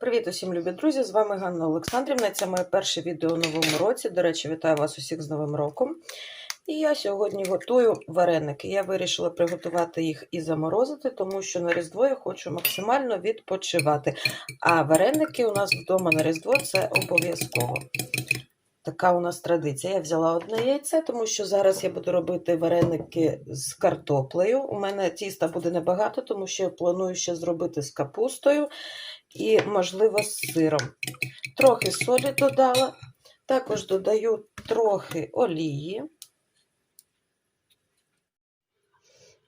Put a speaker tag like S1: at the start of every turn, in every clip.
S1: Привіт усім, любі друзі! З вами Ганна Олександрівна. Це моє перше відео у новому році. До речі, вітаю вас усіх з Новим роком. І я сьогодні готую вареники. Я вирішила приготувати їх і заморозити, тому що на Різдво я хочу максимально відпочивати. А вареники у нас вдома на Різдво це обов'язково. Така у нас традиція. Я взяла одне яйце, тому що зараз я буду робити вареники з картоплею. У мене тіста буде небагато, тому що я планую ще зробити з капустою і, можливо, з сиром. Трохи солі додала, також додаю трохи олії.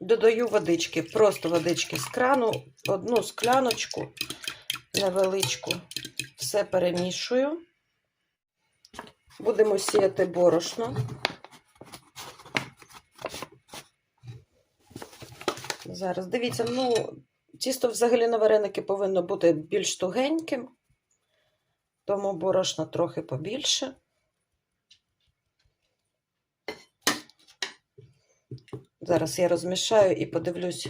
S1: Додаю водички, просто водички з крану, одну скляночку невеличку, все перемішую. Будемо сіяти борошно. Зараз дивіться, ну, тісто взагалі на вареники повинно бути більш тугеньким, тому борошна трохи побільше. Зараз я розмішаю і подивлюсь,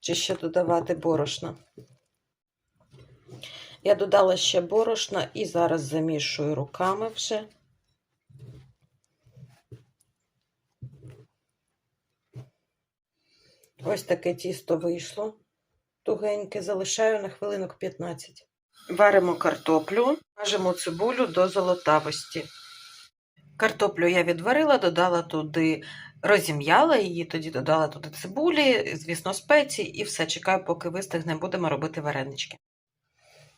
S1: чи ще додавати борошна. Я додала ще борошна і зараз замішую руками вже. Ось таке тісто вийшло. Тугеньке, залишаю на хвилинок 15. Варимо картоплю, мажемо цибулю до золотавості. Картоплю я відварила, додала туди, розім'яла її, тоді додала туди цибулі, звісно, спеції, і все. Чекаю, поки вистигне, будемо робити варенички.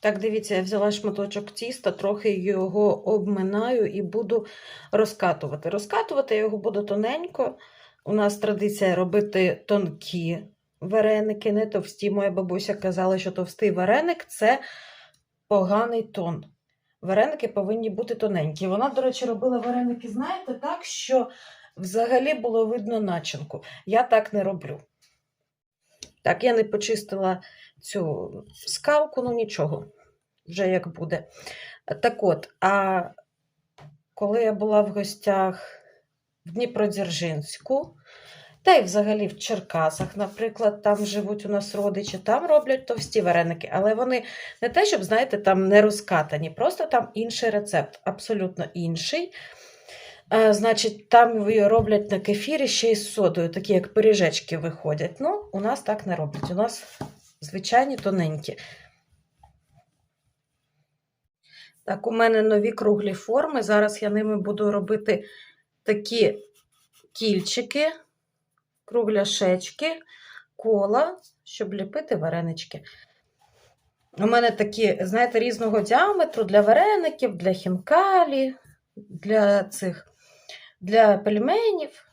S1: Так, дивіться, я взяла шматочок тіста, трохи його обминаю і буду розкатувати. Розкатувати я його буду тоненько. У нас традиція робити тонкі вареники, не товсті. Моя бабуся казала, що товстий вареник це поганий тон. Вареники повинні бути тоненькі. Вона, до речі, робила вареники, знаєте, так, що взагалі було видно начинку. Я так не роблю. Так, я не почистила цю скалку, ну нічого, вже як буде. Так от, а коли я була в гостях в Дніпродзержинську, та й взагалі в Черкасах, наприклад, там живуть у нас родичі, там роблять товсті вареники, але вони не те, щоб, знаєте, там не розкатані, просто там інший рецепт, абсолютно інший. Е, Значить, там роблять на кефірі ще й з содою, такі як пиріжечки виходять. Ну, у нас так не роблять. У нас звичайні тоненькі. Так, у мене нові круглі форми. Зараз я ними буду робити такі кільчики, кругляшечки, кола, щоб ліпити варенички. У мене такі, знаєте, різного діаметру для вареників, для хінкалі, для цих, для пельменів.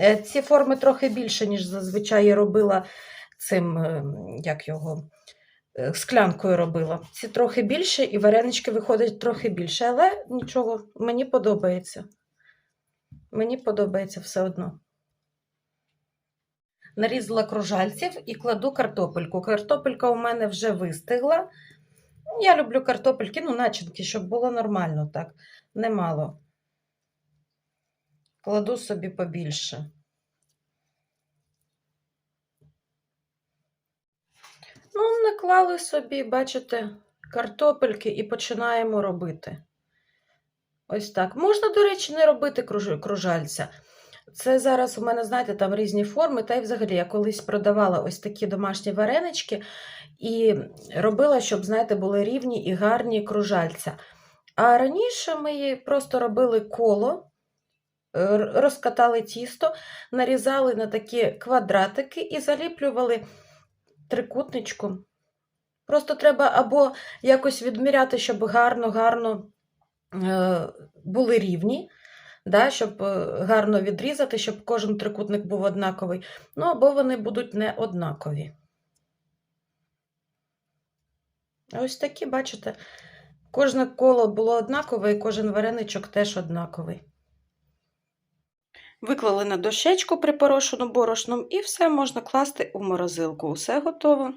S1: Е, Ці форми трохи більше, ніж зазвичай робила цим, е, як його, е, склянкою робила. Ці трохи більше, і варенички виходять трохи більше, але нічого, мені подобається. Мені подобається все одно. Нарізала кружальців і кладу картопельку. Картопелька у мене вже вистигла. Я люблю картопельки, ну, начинки, щоб було нормально так, немало. Кладу собі побільше. Ну, наклали собі, бачите, картопельки і починаємо робити. Ось так. Можна, до речі, не робити кружальця. Це зараз у мене, знаєте, там різні форми. Та й взагалі я колись продавала ось такі домашні варенички і робила, щоб, знаєте, були рівні і гарні кружальця. А раніше ми просто робили коло, розкатали тісто, нарізали на такі квадратики і заліплювали трикутничком. Просто треба або якось відміряти, щоб гарно-гарно е, були рівні, да, щоб е, гарно відрізати, щоб кожен трикутник був однаковий. Ну, або вони будуть не однакові. Ось такі, бачите, кожне коло було однакове, і кожен вареничок теж однаковий. Виклали на дощечку припорошену борошном, і все можна класти у морозилку. Усе готово.